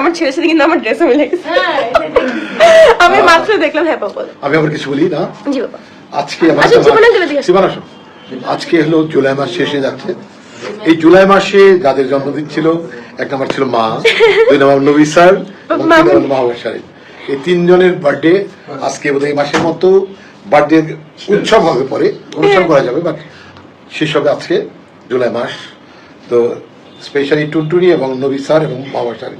আমার ছেলের সাথে কিন্তু আমার ড্রেসও মিলে গেছে। আমি মাত্র দেখলাম হ্যাঁ বাবা আমি আবার কিছু বলি না? জি বাবা। আজকে আমার আজকে হলো জুলাই মাস শেষে যাচ্ছে। এই জুলাই মাসে যাদের জন্মদিন ছিল এক নম্বর ছিল মা দুই নম্বর নবী স্যার মাহবুব সাহেব। এই তিনজনের বার্থডে আজকে বোধহয় মাসের মতো বার্থডে উৎসব হবে পরে অনুষ্ঠান করা যাবে বাট শেষ হবে আজকে জুলাই মাস। তো স্পেশালি টুনটুনি এবং নবী স্যার এবং মাহবুব স্যার।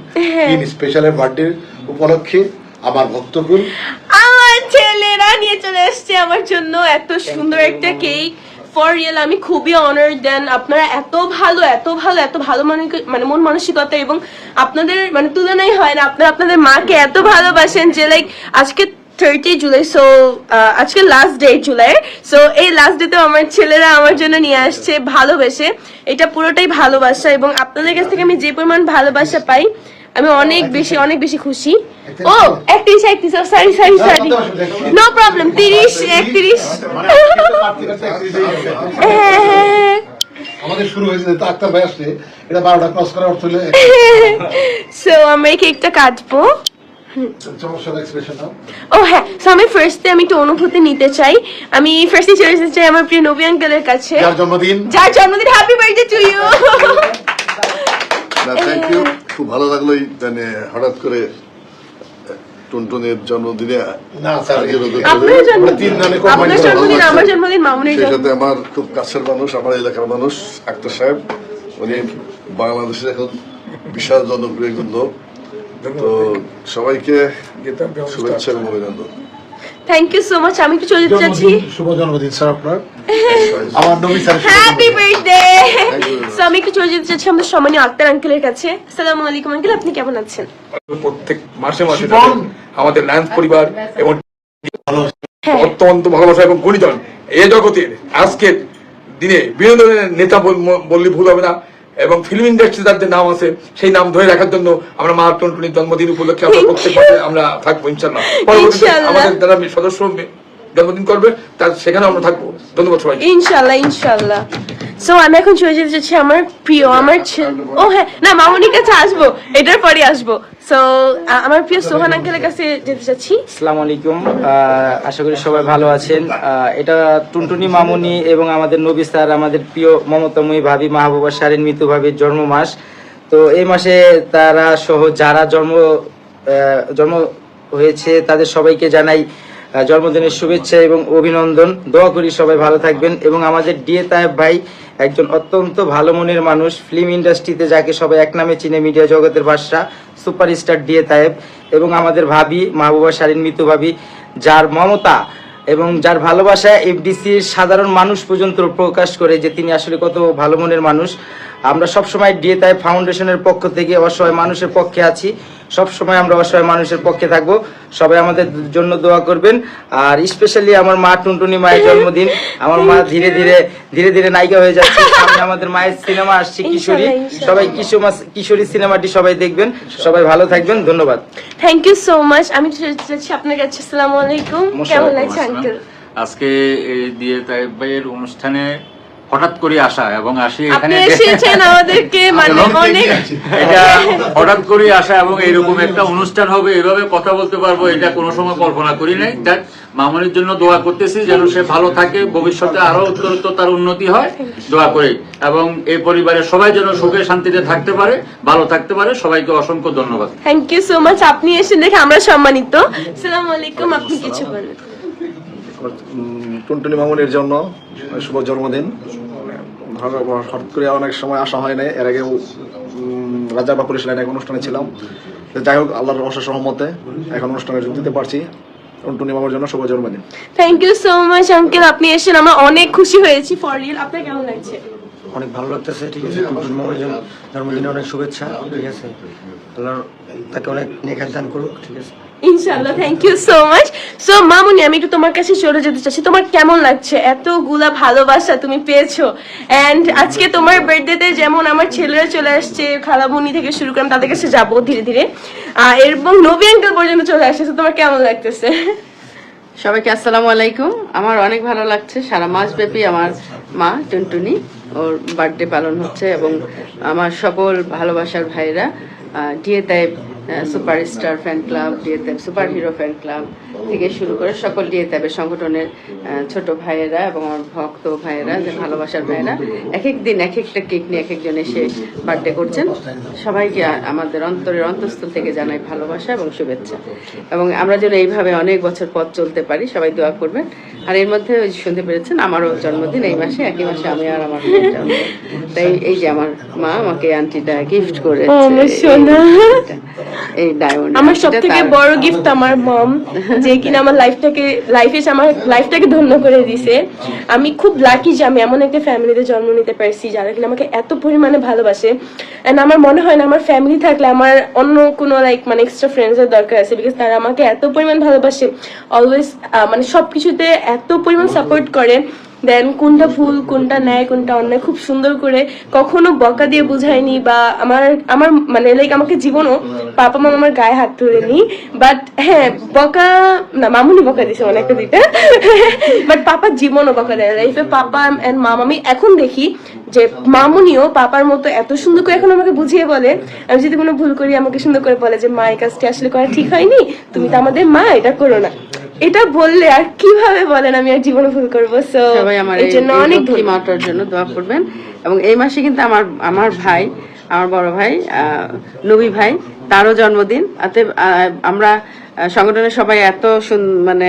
তিন স্পেশালের বার্থডে উপলক্ষে আমার ভক্তকুল। আমার ছেলেরা নিয়ে চলে এসছে আমার জন্য। এত সুন্দর একটা কেক ফর রিয়েল আমি খুবই অনার দেন। আপনারা এত ভালো এত ভালো এত ভালো মানে- মানে মন মানসিকতা এবং আপনাদের মানে তুলনাই হয় না। আপনারা আপনাদের মাকে এত ভালোবাসেন যে লাইক আজকে থার্টি জুলাই সো আজকে লাস্ট ডে জুলাই সো এই লাস্ট ডেতে আমার ছেলেরা আমার জন্য নিয়ে আসছে ভালোবেসে। এটা পুরোটাই ভালোবাসা এবং আপনাদের কাছ থেকে আমি যে পরিমাণ ভালোবাসা পাই আমি অনেক বেশি অনেক বেশি খুশি। ও একত্রিশ একত্রিশ sorry sorry sorry no problem তিরিশ একত্রিশ। হ্যাঁ, আমাদের শুরু হয়েছে তো আক্তার ভাই আসলে এটা বারোটা ক্রস করার অর্থ হলে সো আমরা এই কেকটা কাটবো। ও হ্যাঁ সো আমি ফার্স্টে আমি একটু অনুভূতি নিতে চাই। আমি ফার্স্টে চলে যেতে চাই আমার প্রিয় নবী আঙ্কেলের কাছে। যার জন্মদিন। যার জন্মদিন happy birthday to you thank you খুব ভালো লাগল মানে হঠাৎ করে টুনটুনের জন্মদিনে না স্যার আমরা জন্মদিন তিন নামে আপনার জন্মদিন আমার জন্মদিন মামুনের সাথে আমার খুব কাছের মানুষ আমার এলাকার মানুষ আক্তার সাহেব। উনি বাংলাদেশের এখন বিশাল জনপ্রিয় একজন লোক। তো সবাইকে শুভেচ্ছা এবং অভিনন্দন। থ্যাংক ইউ সো মাচ আমি একটু চলে যেতে চাচ্ছি। শুভ জন্মদিন স্যার আপনার। আমার নবী স্যার হ্যাপি বার্থডে. সো আমি একটু চলে যেতে চাচ্ছি আমাদের সম্মানীয় আক্তার আঙ্কেলের কাছে। আসসালামু আলাইকুম আঙ্কেল আপনি কেমন আছেন? প্রত্যেক মাসে মাসে আমাদের ল্যান্স পরিবার এবং হ্যাঁ। অত্যন্ত ভালোবাসা এবং গুণীজন। এ জগতের আজকের দিনে বিনোদনের নেতা বল- বললে ভুল হবে না। এবং ফিল্ম ইন্ডাস্ট্রি তার যে নাম আছে সেই নাম ধরে রাখার জন্য আমরা মা টুনটুনির জন্মদিন উপলক্ষে আমরা প্রত্যেক আমরা থাকব ইনশাল্লাহ। পরবর্তীতে। আমাদের যারা সদস্য জন্মদিন করবে তার সেখানে আমরা থাকব। ধন্যবাদ সবাই ইনশাল্লাহ ইনশাল্লাহ। সো আমি এখন চলে যেতে চাচ্ছি আমার প্রিয় আমার ও হ্যাঁ না মামুনির কাছে আসব এটার পরে আসব। সো আমার প্রিয় সোহান আঙ্কেলের কাছে যেতে চাচ্ছি। আসসালামু আলাইকুম আহ, আশা করি সবাই ভালো আছেন। এটা টুনটুনি মামুনি এবং আমাদের নবী স্যার আমাদের প্রিয় মমতাময়ী ভাবি মাহবুবা সারিন মৃত্যু ভাবির জন্ম মাস। তো এই মাসে তারা সহ যারা জন্ম আহ, জন্ম হয়েছে তাদের সবাইকে জানাই জন্মদিনের শুভেচ্ছা এবং অভিনন্দন। দোয়া করি সবাই ভালো থাকবেন এবং আমাদের ডিএ তায়েব ভাই একজন অত্যন্ত ভালো মনের মানুষ, ফিল্ম ইন্ডাস্ট্রিতে যাকে সবাই এক নামে চিনে, মিডিয়া জগতের বাদশা সুপারস্টার ডিএ তায়েব এবং আমাদের ভাবি, মাহবুবা শালীন মিতু ভাবি, যার মমতা এবং যার ভালোবাসা এফডিসির সাধারণ মানুষ পর্যন্ত প্রকাশ করে যে তিনি আসলে কত ভালো মনের মানুষ। আমরা সবসময় ডিএ তাই ফাউন্ডেশনের পক্ষ থেকে অসহায় মানুষের পক্ষে আছি। সবসময় আমরা অসহায় মানুষের পক্ষে থাকব। সবাই আমাদের জন্য দোয়া করবেন। আর স্পেশালি আমার মা টুনটুনি মায়ের জন্মদিন। আমার মা ধীরে ধীরে ধীরে ধীরে নায়িকা হয়ে যাচ্ছে। সামনে আমাদের মায়ের সিনেমা আসছে কিশোরী। সবাই কিশোর কিশোরী সিনেমাটি সবাই দেখবেন। সবাই ভালো থাকবেন। ধন্যবাদ। থ্যাংক ইউ সো মাচ আমি আপনার কাছে। আসসালামু আলাইকুম। কেমন লাগছে আঙ্কেল? আজকে এই দিয়ে তাইব ভাইয়ের অনুষ্ঠানে হঠাৎ করে আসা এবং আসি এখানে এসেছেন আমাদেরকে মানে অনেক এটা হঠাৎ করে আসা এবং এরকম একটা অনুষ্ঠান হবে এভাবে কথা বলতে পারব এটা কোনো সময় কল্পনা করি নাই। যাক মামনির জন্য দোয়া করতেছি যেন সে ভালো থাকে ভবিষ্যতে আরও উত্তরোত্তর তার উন্নতি হয় দোয়া করি। এবং এই পরিবারের সবাই যেন সুখে শান্তিতে থাকতে পারে ভালো থাকতে পারে সবাইকে অসংখ্য ধন্যবাদ। থ্যাংক ইউ সো মাচ আপনি এসে দেখে আমরা সম্মানিত। আসসালামু আলাইকুম আপনি কিছু বলেন। উম, টুনটুনি মামুনের জন্য শুভ জন্মদিন। হঠাৎ করে অনেক সময় আসা হয় নাই। এর আগে রাজা বা পুলিশ লাইনে এক অনুষ্ঠানে ছিলাম। যাই হোক, আল্লাহর অশেষ সহমতে এখন অনুষ্ঠানে যোগ দিতে পারছি। টুনটুনি মামুর জন্য শুভ জন্মদিন। Thank you so much uncle আপনি এসেছেন আমরা অনেক খুশি হয়েছি ফর রিয়েল আপনার কেমন লাগছে? অনেক ভালো লাগতেছে ঠিক আছে? জন্মদিনে অনেক শুভেচ্ছা ঠিক আছে? আল্লাহ তাকে অনেক নেখার দান করুক ঠিক আছে? ইনশাআল্লাহ thank you so much so মামুনি আমি একটু তোমার কাছে চলে যেতে চাচ্ছি। তোমার কেমন লাগছে? এতগুলা ভালোবাসা তুমি পেয়েছ। এন্ড আজকে তোমার বার্থডেতে যেমন আমার ছেলেরা চলে আসছে খালামুনি থেকে শুরু করে তাদের কাছে যাব ধীরে ধীরে। এবং নবী আঙ্কেল পর্যন্ত চলে আসছে। তোমার কেমন লাগতেছে? সবাইকে আসসালামু আলাইকুম। আমার অনেক ভালো লাগছে। সারা মাস ব্যাপী আমার মা টুনটুনি, ওর বার্থডে পালন হচ্ছে এবং আমার সকল ভালোবাসার ভাইরা DA super star fan club DA Tayeb super hero fan club থেকে শুরু করে সকল ডিএতএফের সংগঠনের ছোট ভাইয়েরা এবং আমার ভক্ত ভাইয়েরা যে ভালোবাসার ভাইয়েরা এক এক দিন এক একটা কেক নিয়ে এক একজন এসে বার্থডে করছেন। সবাইকে আমাদের অন্তরের অন্তঃস্থল থেকে জানাই ভালোবাসা এবং শুভেচ্ছা। এবং আমরা যেন এইভাবে অনেক বছর পথ চলতে পারি সবাই দোয়া করবেন। আর এর মধ্যে ওই শুনতে পেরেছেন আমারও জন্মদিন এই মাসে একই মাসে আমি আর আমার তাই এই যে আমার মা আমাকে আন্টিটা গিফট করে এই ডায়মন্ড আমার সব থেকে বড় গিফট আমার মম যে কিনা আমার লাইফটাকে লাইফে আমার লাইফটাকে ধন্য করে দিছে। আমি খুব লাকি যে আমি এমন একটা ফ্যামিলিতে জন্ম নিতে পারছি, যারা কিনা আমাকে এত পরিমাণে ভালোবাসে। অ্যান্ড আমার মনে হয় না, আমার ফ্যামিলি থাকলে আমার অন্য কোনো লাইক মানে এক্সট্রা ফ্রেন্ডসের দরকার আছে বিকজ তারা আমাকে এত পরিমাণ ভালোবাসে। অলওয়েজ মানে সব কিছুতে এত পরিমাণ সাপোর্ট করে। দেন কোনটা ভুল, কোনটা ন্যায়, কোনটা অন্যায় খুব সুন্দর করে কখনো বকা দিয়ে বুঝায়নি বা আমার আমার মানে লাইক আমাকে জীবনও পাপা মামা আমার গায়ে হাত তুলেনি। বাট হ্যাঁ বকা, না, মামুনি বকা দিছে অনেকটা দিতে বাট পাপার জীবনও বকা দেয়। লাইফে পাপা এন্ড মাম, আমি এখন দেখি যে মামুনিও পাপার মতো এত সুন্দর করে এখন আমাকে বুঝিয়ে বলে। আমি যদি কোনো ভুল করি, আমাকে সুন্দর করে বলে যে, মা, এই কাজটি আসলে করা ঠিক হয়নি। তুমি তো আমাদের মা, এটা করো না। এটা বললে আর কীভাবে বলেন আমি আর জীবনে ভুল করব? সো সবাই আমার এই জন্য অনেক মাতার জন্য দোয়া করবেন। এবং এই মাসে কিন্তু আমার আমার ভাই আমার বড় ভাই নবী ভাই তারও জন্মদিন। অতএব আমরা সংগঠনের সবাই এত মানে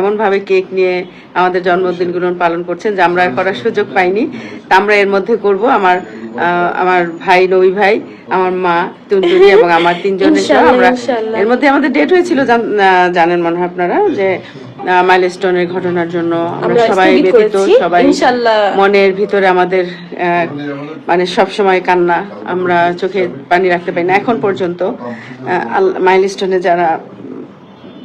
এমন ভাবে কেক নিয়ে আমাদের জন্মদিনগুলো পালন করছেন যে আমরা করার সুযোগ পাইনি। তা আমরা এর মধ্যে করব। আমার আমার ভাই নবী ভাই আমার মা টুনটুনি এবং আমার তিনজনের আমরা এর মধ্যে আমাদের ডেট হয়েছিল জানেন মনে হয় আপনারা যে মাইলস্টোনের ঘটনার জন্য আমরা সবাই ব্যতীত সবাই মনের ভিতরে আমাদের মানে সব সময় কান্না আমরা চোখে পানি রাখতে পারি না। এখন পর্যন্ত মাইলস্টোনে যারা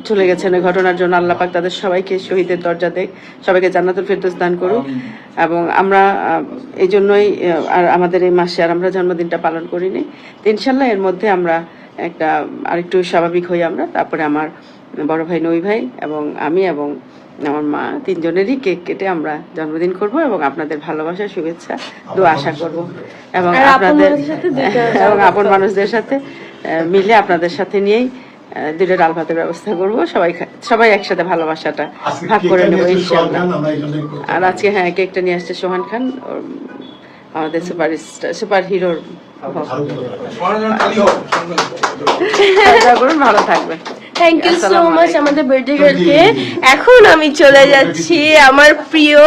চলে গেছেন ওই ঘটনার জন্য আল্লাহ পাক তাদের সবাইকে শহীদের দরজা দেখ সবাইকে জান্নাতুল ফেরদৌস দান করুক। এবং আমরা এই জন্যই আর আমাদের এই মাসে আর আমরা জন্মদিনটা পালন করিনি। তো ইনশাল্লাহ এর মধ্যে আমরা একটা আরেকটু স্বাভাবিক হই আমরা। তারপরে আমার বড় ভাই নই ভাই এবং আমি এবং আমার মা তিনজনেরই কেক কেটে আমরা জন্মদিন করব এবং আপনাদের ভালোবাসা শুভেচ্ছা দু আশা করব। এবং আপন আপনাদের এবং আপন মানুষদের সাথে মিলে আপনাদের সাথে নিয়েই দুটো ডাল ভাতের ব্যবস্থা করব সবাই সবাই একসাথে ভালোবাসাটা ভাগ করে নেব ইনশাআল্লাহ আর আজকে হ্যাঁ কেকটা নিয়ে আসছে সোহান খান আমাদের সুপার সুপার হিরোর ভালো থাকবেন। থ্যাংক ইউ সো মাচ আমাদের বার্থডে গার্লকে এখন আমি চলে যাচ্ছি আমার প্রিয়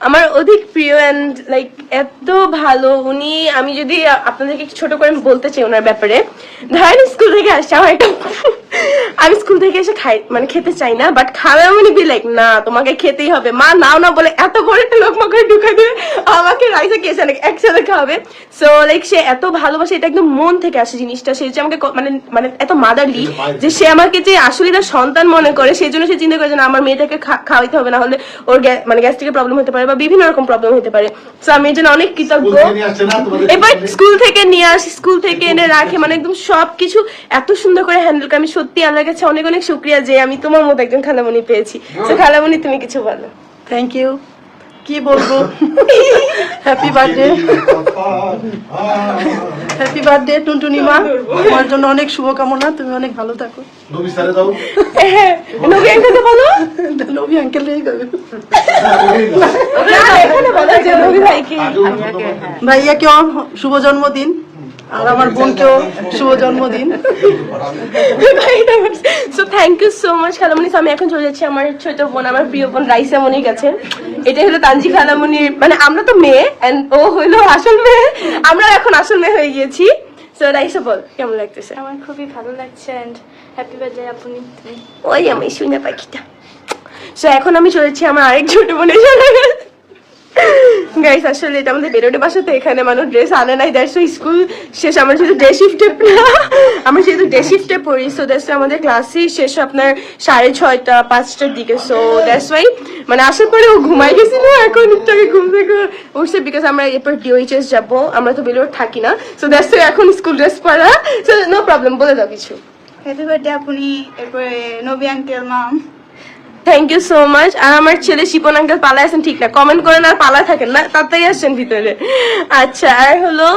আমার অধিক প্রিয় অ্যান্ড লাইক এত ভালো। উনি আমি যদি আপনাদেরকে একটু ছোট করে বলতে চাই ওনার ব্যাপারে। ধরেন স্কুল থেকে আসছে আমার একটা আমি স্কুল থেকে এসে খাই মানে খেতে চাই না বাট খাবে মানে বি লাইক না তোমাকে খেতেই হবে। মা নাও না বলে এত বড় একটা লোক করে ঢুকাই দেবে। আমাকে রাইসে কেসে নাকি একসাথে খাওয়াবে। সো লাইক সে এত ভালোবাসে এটা একদম মন থেকে আসে জিনিসটা। সে যে আমাকে মানে মানে এত মাদারলি যে সে আমাকে যে আসলে তার সন্তান মনে করে সেই জন্য সে চিন্তা করে যে না আমার মেয়েটাকে খাওয়াইতে হবে না হলে ওর মানে গ্যাস্ট্রিকের প্রবলেম হতে পারে বা বিভিন্ন রকম প্রবলেম হতে পারে। সো আমি এর জন্য অনেক কৃতজ্ঞ। এবার স্কুল থেকে? নিয়ে আসি স্কুল থেকে এনে রাখে মানে একদম সবকিছু এত সুন্দর করে হ্যান্ডেল করে। আমি সত্যি আল্লাহর কাছে অনেক অনেক শুক্রিয়া যে আমি তোমার মতো একজন খালামণি পেয়েছি। তো খালামণি তুমি কিছু বলো। থ্যাংক ইউ কি বলব? হ্যাপি বার্থডে হ্যাপি বার্থডে টুনটুনি মা। তোমার জন্য অনেক শুভকামনা তুমি অনেক ভালো থাকো। নবী স্যারে দাও। নবী আঙ্কেলকে বলো। নবী শুভ জন্মদিন। আর আমার বোনকেও শুভ জন্মদিন। So thank you so much খালামণি So, আমি এখন চলে যাচ্ছি আমার ছোট বোন আমার প্রিয় বোন রাইসা মনির কাছে। এটা হলো তানজি খালামণির মানে আমরা তো মেয়ে এন্ড ও হলো আসল মেয়ে। আমরা এখন আসল মেয়ে হয়ে গিয়েছি। সো রাইসা বল কেমন লাগতেছে? আমার খুবই ভালো লাগছে অ্যান্ড হ্যাপি বার্থডে আপনি। ওই আমি শুনে পাখিটা। সো এখন আমি চলেছি আমার আরেক ছোট বোনের সাথে। গাইস আসলে এটা আমাদের বেরোটে বাসাতে এখানে মানুষ ড্রেস আনে নাই দ্যাটস স্কুল শেষ, আমরা যেহেতু ডে শিফটে আমরা যেহেতু ডে শিফটে পড়ি সো দ্যাটস আমাদের ক্লাসই শেষ আপনার সাড়ে ছয়টা, পাঁচটার দিকে সো দ্যাটস ওয়াই মানে আসার পরে ও ঘুমাই গেছিল, এখন আগে ঘুম থেকে উঠছে বিকজ আমরা এরপর ডিওইচএস যাব, আমরা তো বেরোর থাকি না সো দ্যাটস ওয়াই এখন স্কুল ড্রেস পরা সো নো প্রবলেম বলে দাও কিছু। হ্যাপি বার্থডে আপনি, এরপরে Nabi uncle ma'am thank you so much আর আমার ছেলে শিপন আঙ্কেল পালায় আছেন ঠিক না? কমেন্ট করেন আর পালায় থাকেন না তাড়াতাড়ি আসছেন ভিতরে। আচ্ছা আর হলো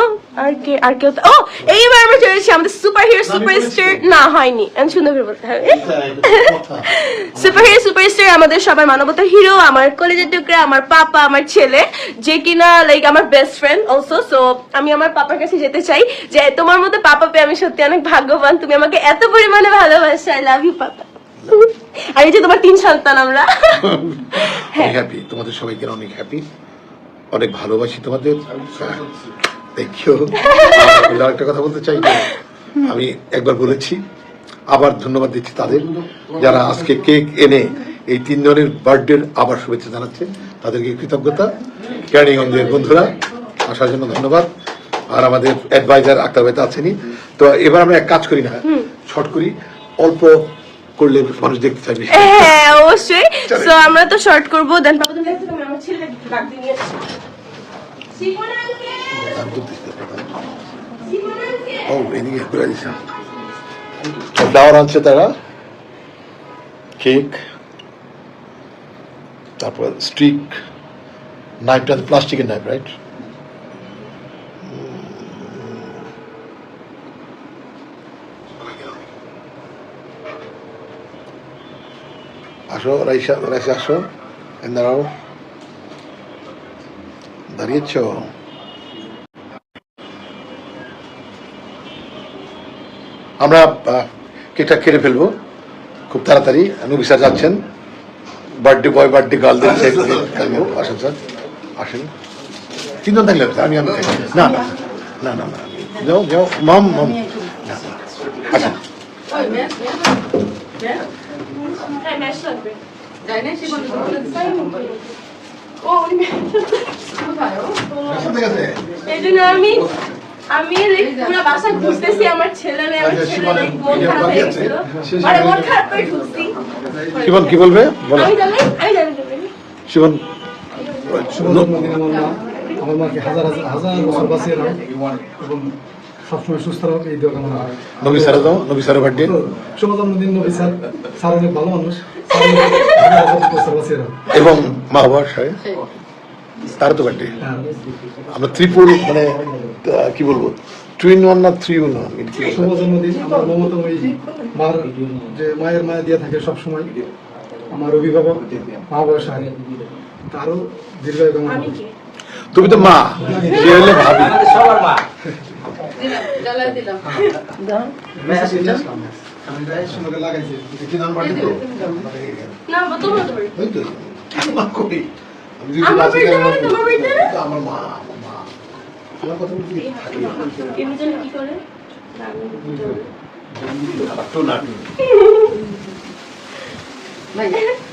আর কে আর কেউ ও এইবার আমরা চলেছি আমাদের সুপার হিরো সুপারস্টার না হয়নি আমি সুন্দর করে বলতে হবে সুপার হিরো সুপারস্টার আমাদের সবার মানবতা হিরো আমার কলেজের টুকরা আমার পাপা আমার ছেলে যে কিনা লাইক আমার বেস্ট ফ্রেন্ড অলসো সো আমি আমার পাপার কাছে যেতে চাই যে তোমার মতো পাপা পেয়ে আমি সত্যি অনেক ভাগ্যবান তুমি আমাকে এত পরিমাণে ভালোবাসো আই লাভ ইউ পাপা। আর এই যে তোমার তিন সন্তান আমরা। হ্যাপি তোমাদের সবাইকে অনেক হ্যাপি অনেক ভালোবাসি তোমাদের। থ্যাংক একটা কথা বলতে চাই আমি একবার বলেছি আবার ধন্যবাদ দিচ্ছি তাদের যারা আজকে কেক এনে এই তিনজনের বার্থডে আবার শুভেচ্ছা জানাচ্ছে। তাদেরকে কৃতজ্ঞতা। ক্যানিগঞ্জের বন্ধুরা আসার জন্য ধন্যবাদ। আর আমাদের অ্যাডভাইজার আক্তার ভাই তো আছেনই। তো এবার আমরা এক কাজ করি না শর্ট করি। অল্প করলে মানুষ দেখতে চাইবে হ্যাঁ অবশ্যই। সো আমরা তো শর্ট করব দেন পাপা তুমি দেখছ আমার ছেলে ডাক দিয়ে নিয়ে আসছি। শিপন uncle! আমি তো বুঝতে পারলাম না। শিপন uncle! ও এদিকে ঘুরে দিছে ফ্লাওয়ার আনছে তারা। কেক তারপর স্ট্রিক নাইফটা প্লাস্টিকের নাইফ রাইট আসো রাইসা রাইসা আসো দাঁড়াও দাঁড়িয়েছ আমরা কেকটা কেটে ফেলব। খুব তাড়াতাড়ি নবী স্যার যাচ্ছেন। বার্থডে বয়, বার্থডে গার্লদের থাকব আসেন, স্যার। আসেন। তিনজন থাকলে আমি আমি না না না না না। যাও যাও। মাম মাম। আসেন। হ্যাঁ, লাগবে। আমি আমি পুরো বাসা ঘুরতেছি আমার ছেলে নেই আমার আচ্ছা, ছেলে শিবানী, মন খারাপ হয়ে গেছিল মানে মন খারাপ করে ঢুকছি শিবন কি বলবে বলো আমি জানি আমি জানি তুমি শিবন আমার মাকে হাজার হাজার হাজার বছর বাঁচিয়ে এবং সবসময় সুস্থ রাখ এই দোয়া কামনা। নবী স্যার দাও নবী বার্থডে শুভ জন্মদিন নবী স্যার স্যার অনেক ভালো মানুষ। স্যার এবং মা সাহেব তার তো বার্থডে হ্যাঁ। আমরা ত্রিপুর মানে কি বলব? টু ইন ওয়ান না থ্রি ইন ওয়ান শুভ জন্মদিন আমার মমতাময়ী মার যে মায়ের মায়া দিয়ে থাকে সবসময় আমার অভিভাবক মা বাবা সাহেব তারও দীর্ঘায়ু কামনা তুমি তো মা সে হলে ভাবি? সবার মা। সঙ্গে লাগাইছে। না তোমার তো ওই তো। মা কই? আমি যদি আমার বাঁচি birthday না, মানে তোমার birthday না? আমার মা মা। আমার কথা বলতে এমনি জানি কি করে? না। হ্যাঁ ওখানে তো ধরে ছিল না।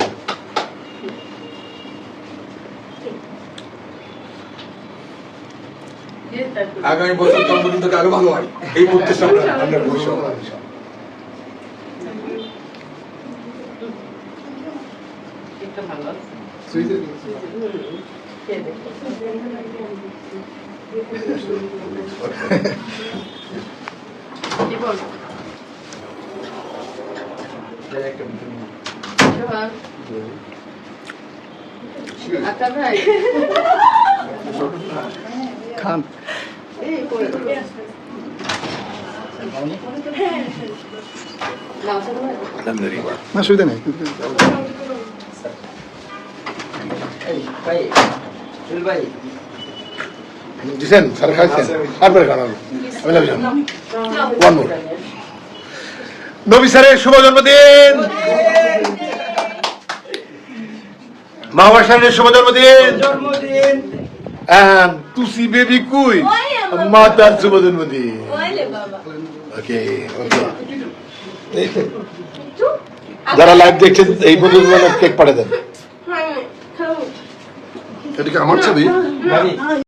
আগামী বছর জন্মদিন থেকে আরও ভালো হয়। এই প্রত্যাশা আমরা খান। না নেই দিছেন খাইছেন খাওয়ানো আমি ওয়ান মোর নবী স্যারের শুভ জন্মদিন। মাহবা স্যারের শুভ জন্মদিন। তুসি বেবি কুই মাতার শুভ জন্মদিন। ওকে ওকে যারা লাইভ দেখছেন এই পর্যন্ত কেক পাঠিয়ে দেন। হ্যাঁ, খাও। এটা কি আমার ছবি।